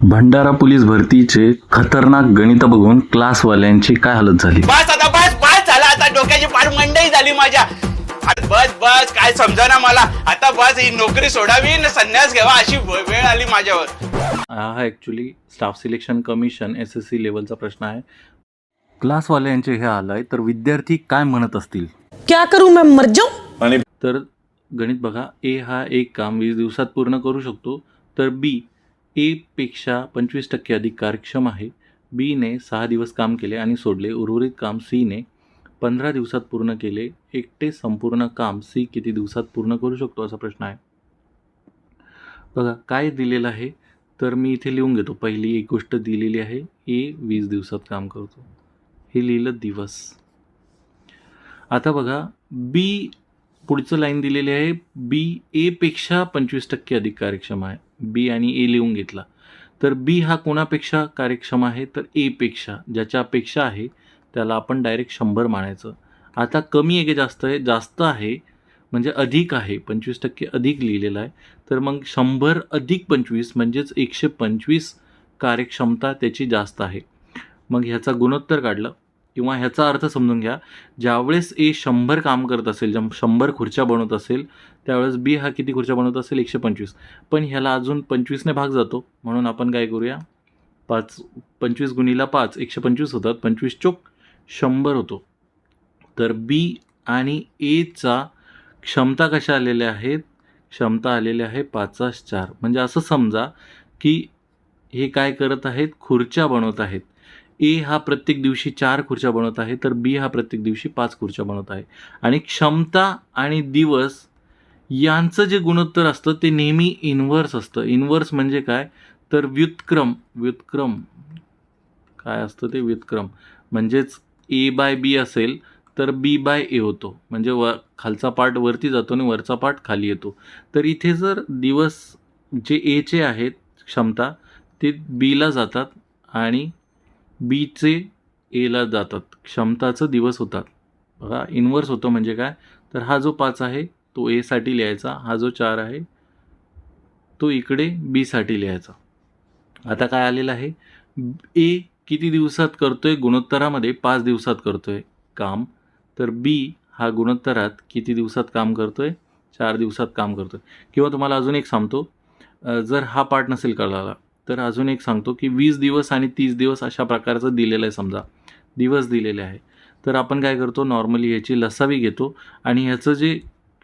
Bhandara police भरतीचे खतरनाक गणित बघून क्लासवाल्यांची काय हालत झाली? बस आता बस बस झाला. आता डोक्याची फार मंडई झाली माझ्या. आता बस बस काय समजा ना मला. आता बस ही नोकरी सोडावी न संन्यास घ्यावा अशी व- वेळ आली माझ्यावर. हा actually staff selection commission S S C लेवलचा प्रश्न आहे. क्लासवाल्यांचे हे आलंय तर विद्यार्थी काय म्हणत असतील? क्या करूं मैं? मर जाऊं? तर गणित बघा ए हा एक काम वीस दिवसात पूर्ण करू शकतो तर बी एपेक्षा पंचवीस टक्के अधिक कार्यक्षम आहे. बीने सहा दिवस काम केले आणि सोडले. उर्वरित काम सीने पंधरा दिवसात पूर्ण केले. एकटे संपूर्ण काम सी किती दिवसात पूर्ण करू शकतो असा प्रश्न आहे. बघा काय दिलेलं आहे? तर मी इथे लिहून घेतो. पहिली एक गोष्ट दिलेली आहे. ए वीस दिवसात काम करतो. हे लिहिलं दिवस. आता बघा बी पुढचं लाईन दिलेली आहे. बी एपेक्षा पंचवीस टक्के अधिक कार्यक्षम आहे. बी आणि ए लिहून घेतला. तर बी हा कोणापेक्षा कार्यक्षम आहे? तर एपेक्षा ज्याच्या अपेक्षा आहे त्याला आपण डायरेक्ट शंभर मानायचं. आता कमी आहे की जास्त आहे? जास्त आहे म्हणजे अधिक आहे. पंचवीस टक्के अधिक लिहिलेलं आहे. तर मग शंभर अधिक पंचवीस म्हणजेच एकशे पंचवीस कार्यक्षमता त्याची जास्त आहे. मग ह्याचा गुणोत्तर काढलं. किंवा ह्याचा अर्थ समजून घ्या ज्यावेळेस ए शंभर काम करत असेल जम शंभर खुर्च्या बनवत असेल त्यावेळेस बी हा किती खुर्च्या बनवत असेल? एकशे पंचवीस. पण ह्याला अजून पंचवीसने भाग जातो. म्हणून आपण काय करूया? पाच पंचवीस गुणीला पाच एकशे पंचवीस होतात. पंचवीस चोक शंभर होतो. तर बी आणि एचा क्षमता कशा आलेल्या आहेत? क्षमता आलेल्या आहे पाचास चार. म्हणजे असं समजा की हे काय करत आहेत? खुर्च्या बनवत आहेत. ए हा प्रत्येक दिवशी चार खुर्च्या बनवत आहे तर बी हा प्रत्येक दिवशी पाच खुर्च्या बनवत आहे. आणि क्षमता आणि दिवस यांचं जे गुणोत्तर असतं ते नेहमी इन्व्हर्स असतं. इन्व्हर्स म्हणजे काय? तर व्युत्क्रम व्युत्क्रम. काय असतं ते? व्युत्क्रम. म्हणजेच ए बाय बी असेल तर बी बाय ए होतो. म्हणजे व खालचा पार्ट वरती जातो आणि वरचा पार्ट खाली येतो. तर इथे जर दिवस जे एचे आहेत क्षमता ते बीला जातात आणि बीचे एला जातात. क्षमताचं दिवस होतात. बघा इन्व्हर्स होतं म्हणजे काय? तर हा जो पाच आहे तो एसाठी लिहायचा. हा जो चार आहे तो इकडे बीसाठी लिहायचा. आता काय आलेलं आहे? ए किती दिवसात करतोय? गुणोत्तरामध्ये पाच दिवसात करतोय काम. तर बी हा गुणोत्तरात किती दिवसात काम करतोय? चार दिवसात काम करतोय. किंवा तुम्हाला अजून एक सांगतो. जर हा पार्ट नसेल कळाला तर अजून एक सांगतो की वीस दिवस आणि तीस दिवस अशा प्रकारचं दिलेलं आहे समजा. दिवस दिलेले आहे. तर आपण काय करतो नॉर्मली ह्याची लसावी घेतो आणि ह्याचं जे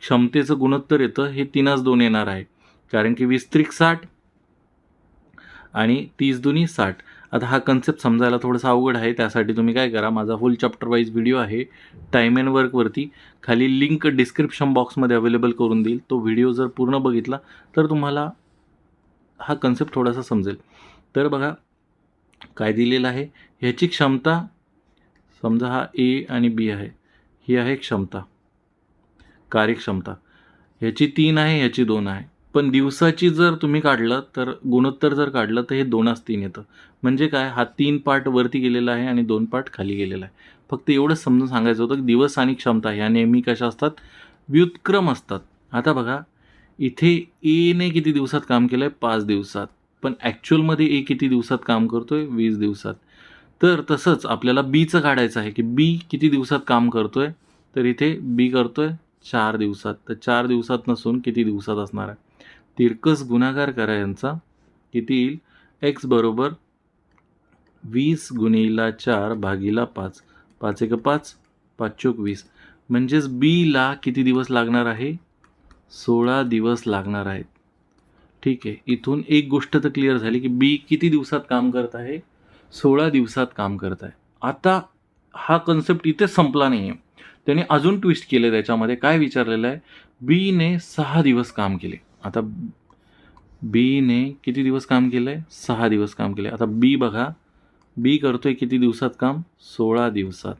क्षमतेचं गुणोत्तर येतं हे तीनच दोन येणार आहे. कारण की वीस त्रिक साठ आणि तीस दोन्ही साठ. आता हा कन्सेप्ट समजायला थोडासा अवघड आहे त्यासाठी तुम्ही काय करा माझा फुल चॅप्टर वाईज व्हिडिओ आहे टाईम अँड वर्कवरती खाली लिंक डिस्क्रिप्शन बॉक्समध्ये अवेलेबल करून देईल. तो व्हिडिओ जर पूर्ण बघितला तर तुम्हाला हा कन्सेप्ट थोडासा समजेल. तर बघा काय दिलेलं आहे? ह्याची क्षमता समजा हा ए आणि बी आहे. ही आहे क्षमता कार्यक्षमता. ह्याची तीन आहे ह्याची दोन आहे. पण दिवसाची जर तुम्ही काढलं तर गुणोत्तर जर काढलं तर हे दोनच तीन येतं. म्हणजे काय? हा तीन पार्ट वरती गेलेला आहे आणि दोन पार्ट खाली गेलेला आहे. फक्त एवढंच समजून सांगायचं होतं की दिवस आणि क्षमता ह्या नेहमी कशा असतात? व्युत्क्रम असतात. आता बघा इथे एने किती दिवसात काम केलं आहे पाच दिवसात. पण ॲक्च्युअलमध्ये ए किती दिवसात काम करतो आहे वीस दिवसात. तर तसंच आपल्याला बीचं काढायचं आहे की बी किती दिवसात काम करतो आहे तर इथे बी करतो आहे चार दिवसात. तर चार दिवसात नसून किती दिवसात असणार आहे? तिरकस गुणाकार करा यांचा. किती येईल? एक्स बरोबर वीस गुणिला चार भागीला पाच. पाच एक पाच पाच चोक वीस. म्हणजेच बीला किती दिवस लागणार आहे? सोळा दिवस लागणार आहेत. ठीक आहे. इथून एक गोष्ट तर क्लिअर झाली की बी किती दिवसात काम करत आहे? सोळा दिवसात काम करत आहे. आता हा कन्सेप्ट इथे संपला नाही आहे त्याने अजून ट्विस्ट केलं त्याच्यामध्ये. काय विचारलेलं आहे? बीने सहा दिवस काम केले. आता बीने किती दिवस काम केलं आहे सहा दिवस काम केले आता बी बघा. बी करतोय किती दिवसात काम? सोळा दिवसात.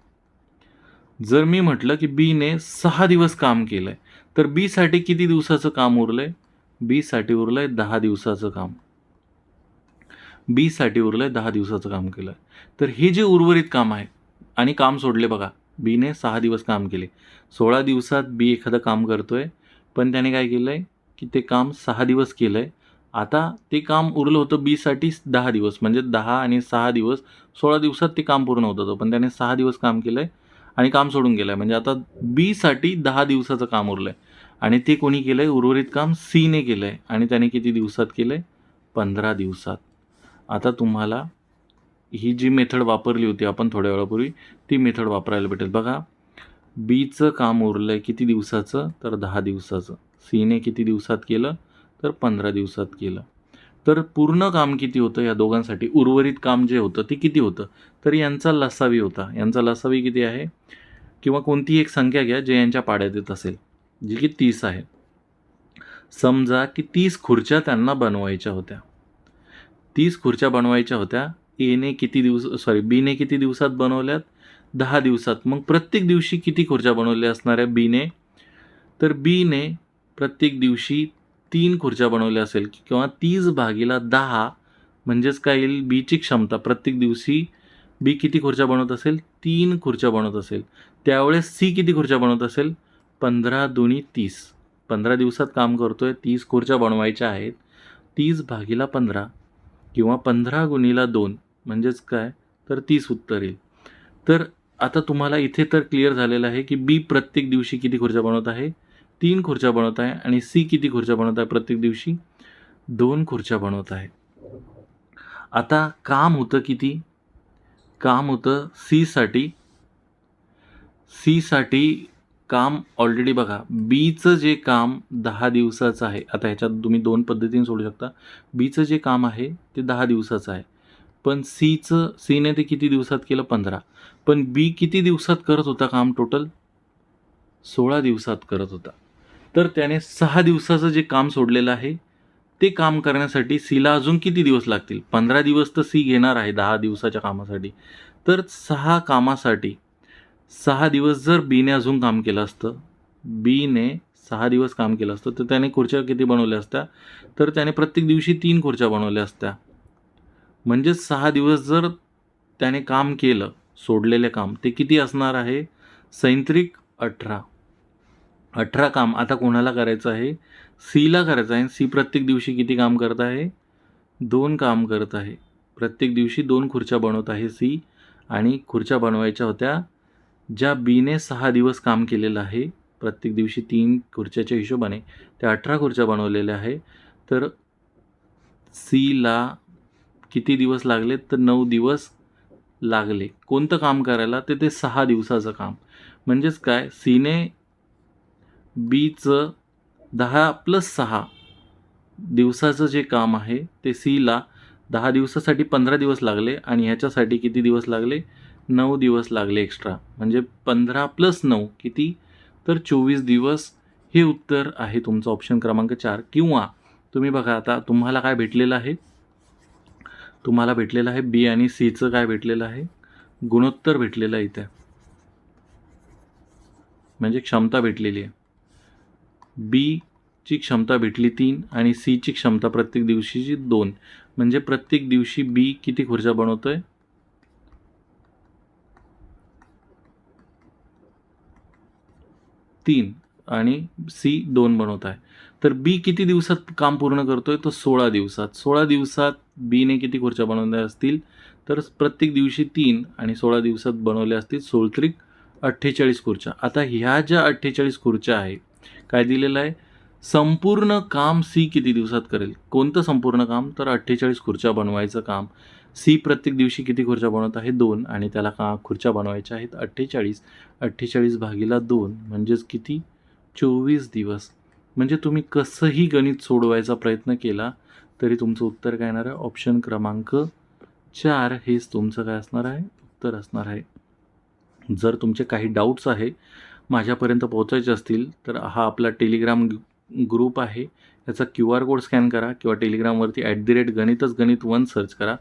जर मी म्हटलं की बीने सहा दिवस काम केलं आहे तर बीसाठी किती दिवसाचं काम उरलं आहे बीसाठी उरलं आहे दहा दिवसाचं काम. बीसाठी उरलं आहे दहा दिवसाचं काम केलं. आहे तर हे जे उर्वरित काम आहे आणि काम सोडले बघा बीने सहा दिवस काम केले. सोळा दिवसात बी एखादं काम करतो आहे पण त्याने काय केलं आहे की ते काम सहा दिवस केलं आहे आता ते काम उरलं होतं बीसाठी दहा दिवस म्हणजे दहा आणि सहा दिवस सोळा दिवसात ते काम पूर्ण होत होतं पण त्याने सहा दिवस काम केलं आहे आणि काम सोडून गेलं आहे म्हणजे आता बीसाठी दहा दिवसाचं काम उरलं आहे आणि ते कोणी केलं आहे उर्वरित काम सीने केलं आहे आणि त्याने किती दिवसात केलं आहे पंधरा दिवसात. आता तुम्हाला ही जी मेथड वापरली होती आपण थोड्या वेळापूर्वी ती मेथड वापरायला भेटेल. बघा बीचं काम उरलं आहे किती दिवसाचं? तर दहा दिवसाचं. सीने किती दिवसात केलं? तर पंधरा दिवसात केलं. तर पूर्ण काम किती होतं या दोघांसाठी? उर्वरित काम जे होतं ते किती होतं? तर यांचा लसावी होता. यांचा लसावी किती आहे? किंवा कोणतीही एक संख्या घ्या जे यांच्या पाड्यात येत असेल. जी की तीस आहे समजा की तीस खुर्च्या त्यांना बनवायच्या होत्या. तीस खुर्च्या बनवायच्या होत्या. एने किती दिवस सॉरी बीने किती दिवसात बनवल्यात? दहा दिवसात. मग प्रत्येक दिवशी किती खुर्च्या बनवल्या असणाऱ्या बीने तर बीने प्रत्येक दिवशी तीन खुर्च्या बनवल्या असेल किंवा तीस भागीला दहा म्हणजेच काय येईल? बीची क्षमता. प्रत्येक दिवशी बी किती खुर्च्या बनवत असेल? तीन खुर्च्या बनवत असेल. त्यावेळेस सी किती खुर्च्या बनवत असेल? पंधरा दोन्ही तीस. पंधरा दिवसात काम करतो आहे तीस खुर्च्या बनवायच्या आहेत. तीस भागीला पंधरा किंवा पंधरा गुणीला दोन म्हणजेच काय? तर तीस उत्तर येईल. तर आता तुम्हाला इथे तर क्लिअर झालेलं आहे की बी प्रत्येक दिवशी किती खुर्च्या बनवत आहे? तीन खुर्च्या बनवत आहे आणि सी किती खुर्च्या बनवत आहे प्रत्येक दिवशी? दोन खुर्च्या बनवत आहे. आता काम होतं किती? काम होतं सीसाठी सीसाठी काम ऑलरेडी बघा. बीचं जे काम दहा दिवसाचं आहे आता ह्याच्यात तुम्ही दोन पद्धतीने सोडू शकता. बीचं जे काम आहे ते दहा दिवसाचं आहे. पण सीचं सीने ते किती दिवसात केलं? पंधरा. पण बी किती दिवसात करत होता काम टोटल सोळा दिवसात करत होता. तर त्याने सहा दिवसाचं जे काम सोडलेलं आहे ते काम करण्यासाठी सीला अजून किती दिवस लागतील? पंधरा दिवस तर सी घेणार आहे दहा दिवसाच्या कामासाठी. तर सहा कामासाठी सहा दिवस जर बीने अजून काम केलं असतं बीने सहा दिवस काम केलं असतं तर त्याने खुर्च्या किती बनवल्या असत्या? तर त्याने प्रत्येक दिवशी तीन खुर्च्या बनवल्या असत्या. म्हणजेच सहा दिवस जर त्याने काम केलं सोडलेले काम ते किती असणार आहे? सैंत्रिक अठरा. अठरा काम आता कोणाला करायचं आहे? सीला करायचं आहे. सी प्रत्येक दिवशी किती काम करत आहे? दोन काम करत आहे. प्रत्येक दिवशी दोन खुर्च्या बनवत आहे सी आणि खुर्च्या बनवायच्या होत्या ज्या बीने सहा दिवस काम केलेलं आहे प्रत्येक दिवशी तीन खुर्च्याच्या हिशोबाने त्या अठरा खुर्च्या बनवलेल्या आहे तर सीला किती दिवस लागले? तर नऊ दिवस लागले. कोणतं काम करायला? ते ते सहा दिवसाचं काम. म्हणजेच काय? सीने बीचं दहा प्लस सहा दिवसाचं जे काम आहे ते सीला दहा दिवसासाठी पंधरा दिवस लागले आणि ह्याच्यासाठी किती दिवस लागले? नऊ दिवस लागले एक्स्ट्रा म्हणजे पंधरा प्लस नऊ किती? तर चोवीस दिवस हे उत्तर आहे तुमचं ऑप्शन क्रमांक चार. किंवा तुम्ही बघा आता तुम्हाला काय भेटलेलं आहे? तुम्हाला भेटलेलं आहे बी आणि सीचं काय भेटलेलं आहे? गुणोत्तर भेटलेलं आहे इथे. म्हणजे क्षमता भेटलेली आहे. बीची क्षमता भेटली तीन आणि सीची क्षमता प्रत्येक दिवशीची दोन. म्हणजे प्रत्येक दिवशी बी किती खुर्च्या आहे तीन आणि सी दोन बनवत आहे. तर बी किती दिवसात काम पूर्ण करतो आहे तो सोळा दिवसात. सोळा दिवसात बीने किती खुर्च्या बनवल्या असतील? तर प्रत्येक दिवशी तीन आणि सोळा दिवसात बनवल्या असतील सोळत्रिक अठ्ठेचाळीस खुर्च्या. आता ह्या ज्या अठ्ठेचाळीस खुर्च्या आहे काय दिलेलं आहे? संपूर्ण काम सी किती दिवसात करेल? कोणतं संपूर्ण काम? तर अठ्ठेचाळीस खुर्च्या बनवायचं काम. सी प्रत्येक दिवशी किती खुर्च्या बनवत आहे? दोन. आणि त्याला का खुर्च्या बनवायच्या आहेत? अठ्ठेचाळीस. अठ्ठेचाळीस भागीला दोन म्हणजेच किती? चोवीस दिवस. म्हणजे तुम्ही कसंही गणित सोडवायचा प्रयत्न केला तरी तुमचं उत्तर काय येणार आहे? ऑप्शन क्रमांक चार. हेच तुमचं काय असणार आहे? उत्तर असणार आहे. जर तुमचे काही डाऊट्स आहे माझ्यापर्यंत पोहोचायचे असतील तर हा आपला टेलिग्राम ग्रुप आहे. याचा क्यू आर कोड स्कॅन करा किंवा टेलिग्रामवरती ॲट दी रेट गणितच गणित वन सर्च करा.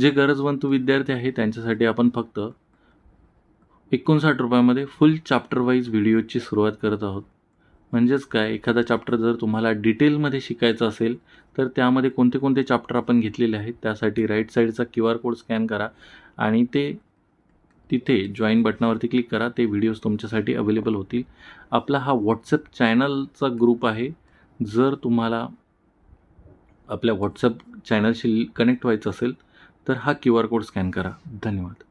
जे गरजवंत विद्यार्थी आहे त्यांच्यासाठी आपण फक्त एकोणसाठ रुपयामध्ये फुल चॅप्टर वाईज व्हिडिओची सुरुवात करत आहोत. म्हणजेच काय? एखादा चॅप्टर जर तुम्हाला डिटेलमध्ये शिकायचं असेल तर त्यामध्ये कोणते कोणते चॅप्टर आपण घेतलेले आहेत त्यासाठी राईट साईडचा क्यू आर कोड स्कॅन करा आणि ते तिथे जॉईन बटनावरती क्लिक करा. ते व्हिडिओज तुमच्यासाठी अवेलेबल होतील. आपला हा व्हॉट्सअप चॅनलचा ग्रुप आहे. जर तुम्हाला आपल्या व्हॉट्सअप चॅनलशी कनेक्ट व्हायचं असेल तर हा क्यू आर कोड स्कॅन करा. धन्यवाद.